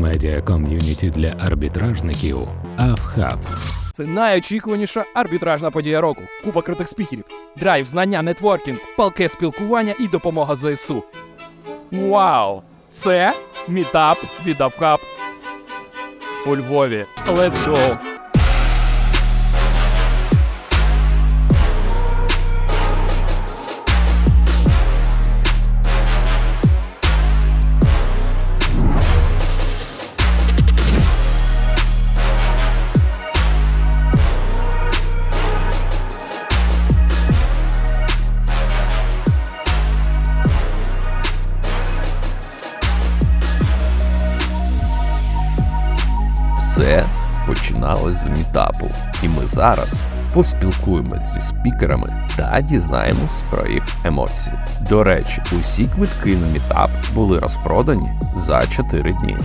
Медіа-ком'юніті для арбітражників Афхаб. Це найочікуваніша арбітражна подія року. Купа крутих спікерів, драйв, знання, нетворкінг, палке спілкування і допомога ЗСУ. Вау! Це мітап від Авхаб у Львові. Let's go! Все починалось з мітапу, і ми зараз поспілкуємось зі спікерами та дізнаємось про їх емоції. До речі, усі квитки на мітап були розпродані за 4 дні.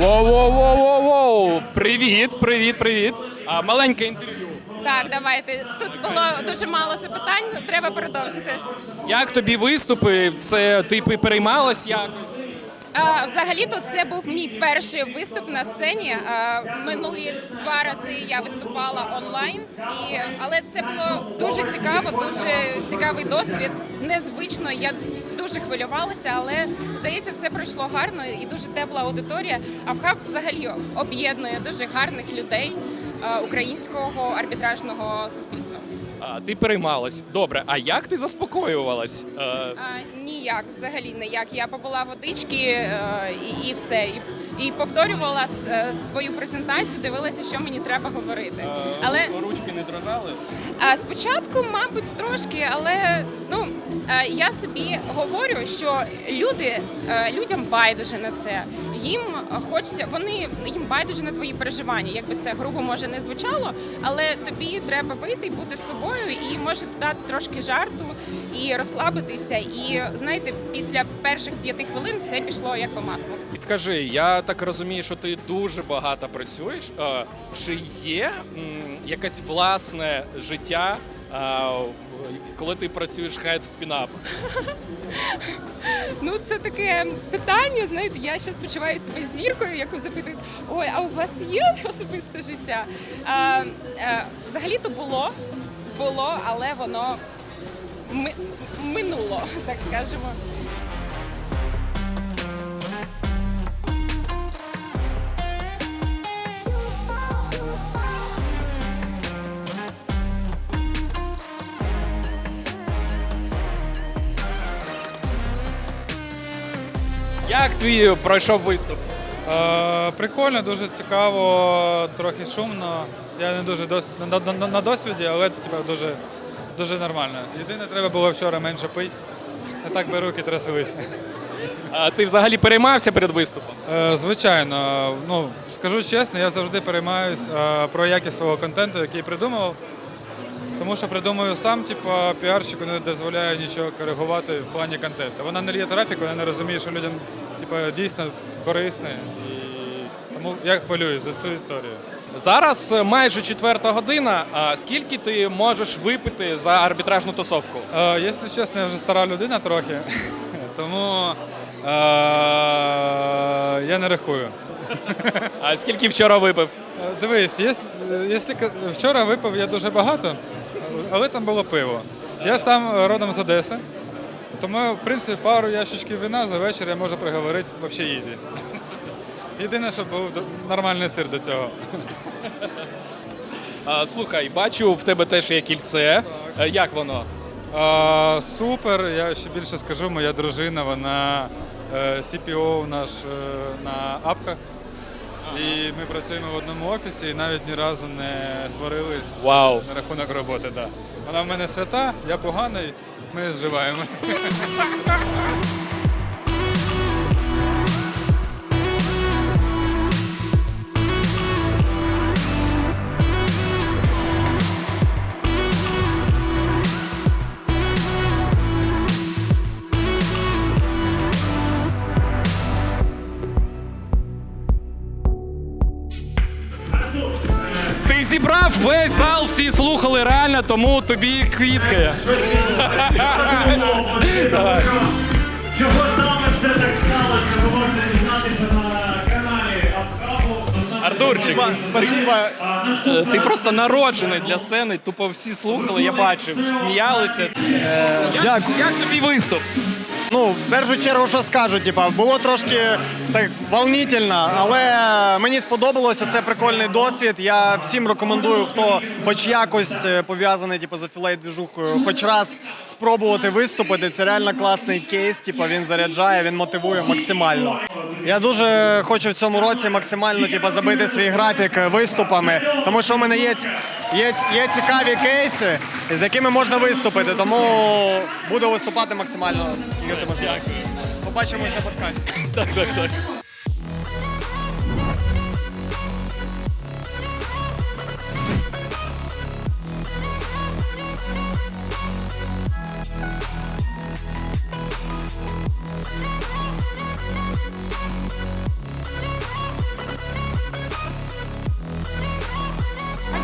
Воу-воу-воу-воу! Привіт, привіт, привіт! А, маленьке інтерв'ю. Так, давайте. Тут було дуже мало запитань, треба продовжити. Як тобі виступи? Це ти переймалась якось? Взагалі-то це був мій перший виступ на сцені. Минулі два рази я виступала онлайн, і, але це було дуже цікаво, дуже цікавий досвід. Незвично. Я дуже хвилювалася, але здається, все пройшло гарно і дуже тепла аудиторія. А в хаб взагалі об'єднує дуже гарних людей українського арбітражного суспільства. А, ти переймалась. Добре, а як ти заспокоювалась? Е, А, ніяк, взагалі ніяк. Я попила водички е, і, і все. І, і повторювала с- е, свою презентацію, дивилася, що мені треба говорити. Але ручки не дрожали? а, спочатку, мабуть, трошки, але ну е, я собі говорю, що люди е, людям байдуже на це. Їм хочеться, вони їм байдуже на твої переживання. Якби це грубо може не звучало, але тобі треба вийти і бути собою, і може додати трошки жарту і розслабитися. І знаєте, після перших п'яти хвилин все пішло як по маслу. Підкажи, я так розумію, що ти дуже багато працюєш. Е, Чи є якесь власне життя, е, коли ти працюєш хед в пінап? Ну, це таке питання. Знаєте, я ще почуваю себе зіркою, яку запитують: ой, а у вас є особисте життя? А, а, взагалі-то було, було, але воно ми- минуло, так скажемо. Як твій пройшов виступ? Е, прикольно, дуже цікаво, трохи шумно. Я не дуже дос... на, на, на- досвіді, але типу, дуже, дуже нормально. Єдине, треба було вчора менше пити. А так би руки трясились. А ти взагалі переймався перед виступом? Е, звичайно, ну скажу чесно, я завжди переймаюсь е, про якість свого контенту, який придумував. Тому що придумую сам, типу, піарщику не дозволяю нічого коригувати в плані контенту. Вона не лє трафіку, вона не розуміє, що людям дійсно корисне. І тому я хвилююсь за цю історію. Зараз е, майже четверта година. А скільки ти можеш випити за арбітражну тусовку? Е, якщо чесно, я вже стара людина трохи, тому е, я не рахую. А скільки вчора випив? Дивись, якщо вчора випив я дуже багато, але там було пиво. Я сам родом з Одеси, тому, в принципі, пару ящичків вина за вечір я можу приговорити взагалі ізі. Єдине, щоб був нормальний сир до цього. А, слухай, бачу, в тебе теж є кільце. Е, Як воно? А, супер, я ще більше скажу, моя дружина, вона е, CPO наш е, на апках. І ми працюємо в одному офісі і навіть ні разу не сварились Вау. на рахунок роботи. Да. Вона в мене свята, я поганий, ми зживаємось. весь зал, всі слухали реально, тому тобі квітки. Чого саме все так сталося, ви можете дізнатися на каналі Юрчик, Спасибо, спасибо. е, ти просто народжений для сцени. Тупо всі слухали, я бачив, сміялися. Е, Дякую. Як тобі виступ? Ну, в першу чергу, що скажу, типа, було трошки так волнительно, але мені сподобалося. Це прикольний досвід. Я всім рекомендую, хто хоч якось е, пов'язаний типу, з афілейт двіжухою, хоч раз спробувати виступити. Це реально класний кейс. Типу, він заряджає, він мотивує максимально. Я дуже хочу в цьому році максимально типу, забити свій графік виступами, тому що в мене є, є, є цікаві кейси, з якими можна виступити. Тому буду виступати максимально, скільки це можливо. Побачимось на подкасті. Так, так, так.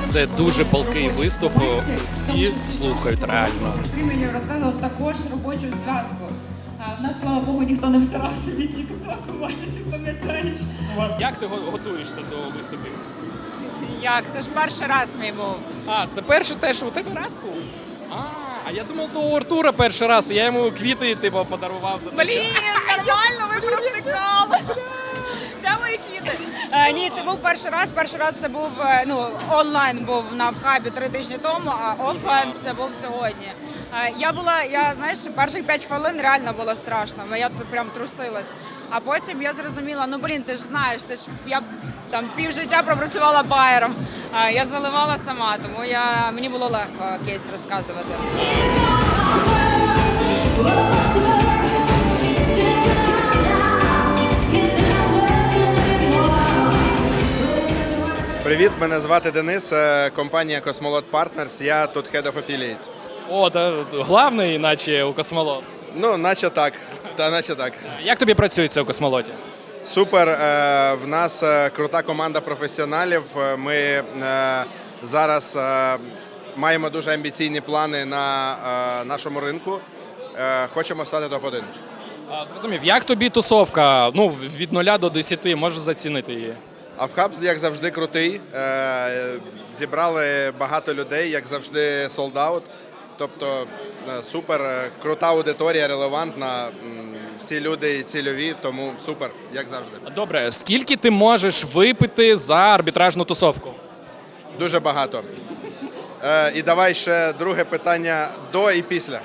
Це дуже палкий виступ. Всі слухають реально. Стрімерів розказував також робочу зв'язку. У нас, слава Богу, ніхто не вставав собі тік-ток, Ваня, ти пам'ятаєш? Як ти готуєшся до виступів? Як? Це ж перший раз мій був. А, це перший теж у тебе раз був? А, а я думав, то у Артура перший раз. Я йому квіти типу, подарував за те, що... Блін, нормально, ви провтикали. Де мої кіти? Е, ні, це був перший раз. Перший раз це був е, ну, онлайн був на вхабі три тижні тому, а офлайн це був сьогодні. Е, я була, я знаєш, перших п'ять хвилин реально було страшно. Я тут прям трусилась. А потім я зрозуміла, ну блін, ти ж знаєш, ти ж я там півжиття пропрацювала байером. Я заливала сама, тому я мені було легко кейс розказувати. Привіт, мене звати Денис, е, компанія Cosmolot Partners. Я тут Head of Affiliates. О, та, главний, наче у космолот. Ну, наче так. Та наче так. Як тобі працюється у космолоті? Супер. е, В нас е, крута команда професіоналів. Ми зараз маємо дуже амбіційні плани на нашому ринку. Хочемо стати топ-1. Зрозумів, як тобі тусовка? Ну, від 0 до 10, можеш зацінити її. А в Хабс, як завжди, крутий. Е, Зібрали багато людей, як завжди, out. Тобто е, супер, е, крута аудиторія, релевантна. Всі люди цільові, тому супер, як завжди. Добре, скільки ти можеш випити за арбітражну тусовку? Дуже багато. І давай ще друге питання до і після.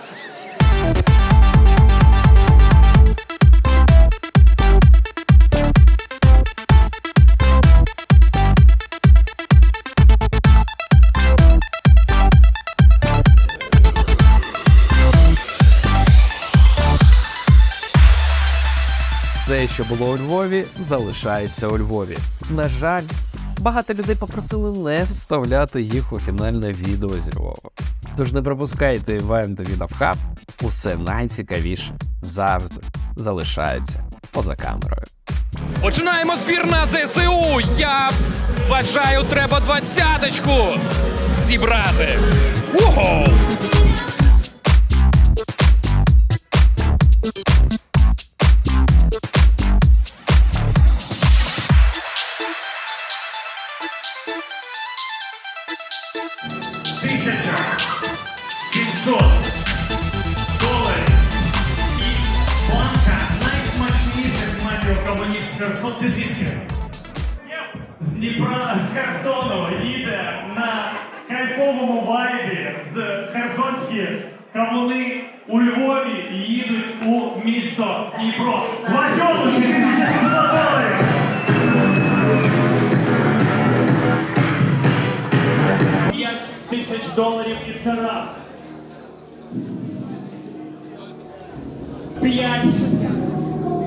Все, що було у Львові, залишається у Львові. На жаль, багато людей попросили не вставляти їх у фінальне відео зі Львова. Тож не пропускайте івенти від Авхаб, усе найцікавіше завжди залишається поза камерою. Починаємо збір на ЗСУ. Я вважаю, треба двадцяточку зібрати. Ого! Херсон. Ти? З Дніпра, з Херсону їде на кайфовому вайбі з Херсонські кавуни у Львові їдуть у місто Дніпро. Ваші обласки 1700 доларів! П'ять тисяч доларів і це раз. П'ять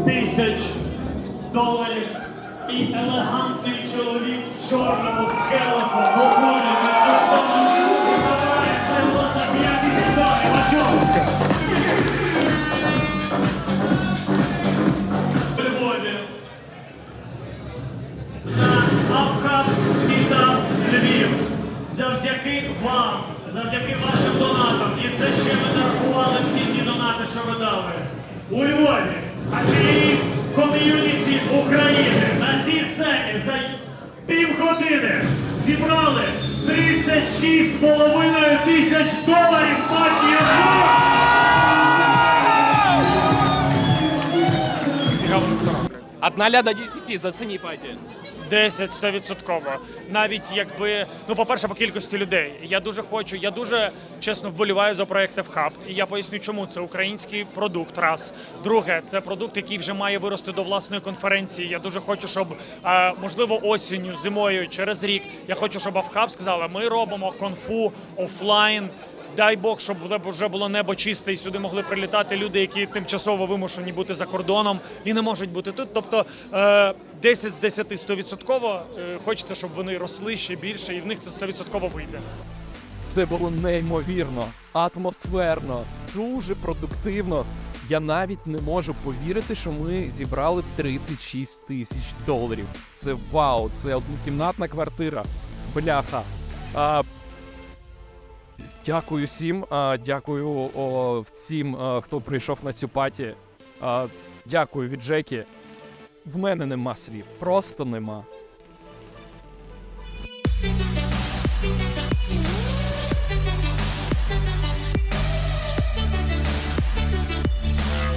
тисяч доларів і елегантний чоловік в чорному з говорить, що на цю сцену. Забирає це за 5 тисяч доларів. Обласки. Півгодини зібрали 36,5 тисяч доларів партія Одна ля до 10, зацені паті. 10 100%. Навіть якби, ну, по-перше, по кількості людей. Я дуже хочу, я дуже чесно вболіваю за проект FHub. І я поясню, чому це український продукт. Раз. Друге, це продукт, який вже має вирости до власної конференції. Я дуже хочу, щоб е, можливо осінню, зимою, через рік. Я хочу, щоб FHub сказала, ми робимо конфу офлайн. Дай Бог, щоб вже було небо чисте, і сюди могли прилітати люди, які тимчасово вимушені бути за кордоном і не можуть бути тут. Тобто е, 10 з 10 100%. Е, Хочеться, щоб вони росли ще більше, і в них це 100% вийде. Це було неймовірно, атмосферно, дуже продуктивно. Я навіть не можу повірити, що ми зібрали 36 тисяч доларів. Це вау, це однокімнатна квартира. Бляха. А, дякую всім. Дякую всім, хто прийшов на цю паті. Дякую від Джекі. В мене нема слів, просто нема.